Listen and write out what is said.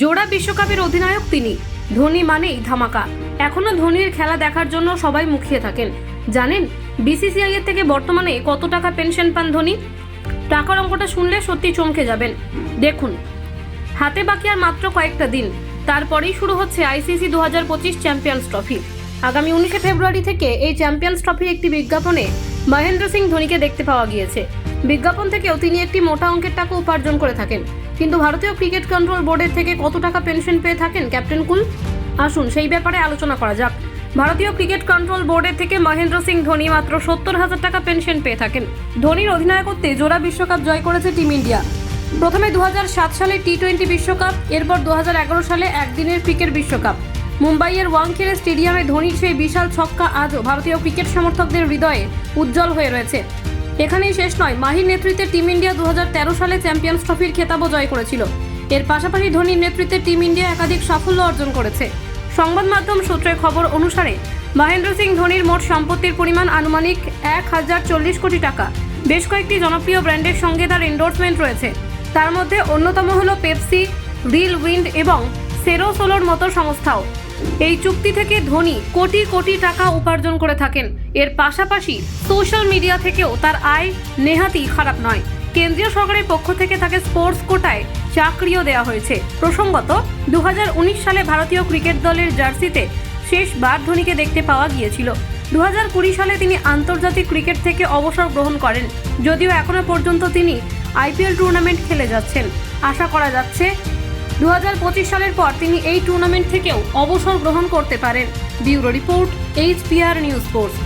জোড়া বিশ্বকাপের অধিনায়ক তিনি। ধোনি মানেই ধামাকা। এখনও ধোনির খেলা দেখার জন্য সবাই মুখিয়ে থাকেন। জানেন, বিসিসিআই এর থেকে বর্তমানে কত টাকা পেনশন পান ধোনি? টাকার অঙ্কটা শুনলে সত্যি চমকে যাবেন। দেখুন, হাতে বাকি আর মাত্র কয়েকটা দিন। তারপরেই শুরু হচ্ছে আইসিসি দু হাজার পঁচিশ চ্যাম্পিয়ন্স ট্রফি। আগামী উনিশে ফেব্রুয়ারি থেকে এই চ্যাম্পিয়ন্স ট্রফির একটি বিজ্ঞাপনে মহেন্দ্র সিং ধোনিকে দেখতে পাওয়া গিয়েছে। বিজ্ঞাপন থেকেও তিনি একটি মোটা অঙ্কের টাকা উপার্জন করে থাকেন। কিন্তু ভারতীয় ক্রিকেট কন্ট্রোল বোর্ডের থেকে কত টাকা পেনশন পেয়ে থাকেন ক্যাপ্টেন কুল? আসুন সেই ব্যাপারে আলোচনা করা যাক। ভারতীয় ক্রিকেট কন্ট্রোল বোর্ডের থেকে মহেন্দ্র সিং ধোনি মাত্র সত্তর হাজার টাকা পেনশন পেয়ে থাকেন। ধোনির অধিনায়কত্বে জোড়া বিশ্বকাপ জয় করেছে টিম ইন্ডিয়া। প্রথমে দু হাজার সাত সালে টি টোয়েন্টি বিশ্বকাপ, এরপর দু হাজার এগারো সালে একদিনের ক্রিকেট বিশ্বকাপ। মুম্বাইয়ের ওয়াংখেড়ে স্টেডিয়ামে ধোনির সেই বিশাল ছক্কা আজও ভারতীয় ক্রিকেট সমর্থকদের হৃদয়ে উজ্জ্বল হয়ে রয়েছে। এখানেই শেষ নয়, মাহির নেতৃত্বে টিম ইন্ডিয়া দু হাজার তেরো সালে চ্যাম্পিয়ন্স ট্রফির খেতাবও জয় করেছিল। এর পাশাপাশি ধোনির নেতৃত্বে টিম ইন্ডিয়া একাধিক সাফল্য অর্জন করেছে। সংবাদ মাধ্যম সূত্রের খবর অনুসারে, মহেন্দ্র সিং ধোনির মোট সম্পত্তির পরিমাণ আনুমানিক এক হাজার চল্লিশ কোটি টাকা। বেশ কয়েকটি জনপ্রিয় ব্র্যান্ডের সঙ্গে তার এন্ডোর্সমেন্ট রয়েছে। তার মধ্যে অন্যতম হল পেপসি, রিল উইন্ড এবং সেরো সোলোর মতো সংস্থাও। এই চুক্তি থেকে ধোনি কোটি কোটি টাকা উপার্জন করে থাকেন। এর পাশাপাশি সোশ্যাল মিডিয়া থেকেও তার আয় নেহাতি খারাপ নয়। কেন্দ্রীয় সরকারের পক্ষ থেকে তাকে স্পোর্টস কোটায় চাকরিও দেওয়া হয়েছে। প্রসঙ্গত দু হাজার উনিশ সালে ভারতীয় ক্রিকেট দলের জার্সিতে শেষবার ধোনিকে দেখতে পাওয়া গিয়েছিল। দু হাজার কুড়ি সালে তিনি আন্তর্জাতিক ক্রিকেট থেকে অবসর গ্রহণ করেন। যদিও এখনও পর্যন্ত তিনি আইপিএল টুর্নামেন্ট খেলে যাচ্ছেন। আশা করা যাচ্ছে দু হাজার পঁচিশ সালের পর তিনি এই টুর্নামেন্ট থেকেও অবসর গ্রহণ করতে পারেন। Bureau report HPR news sports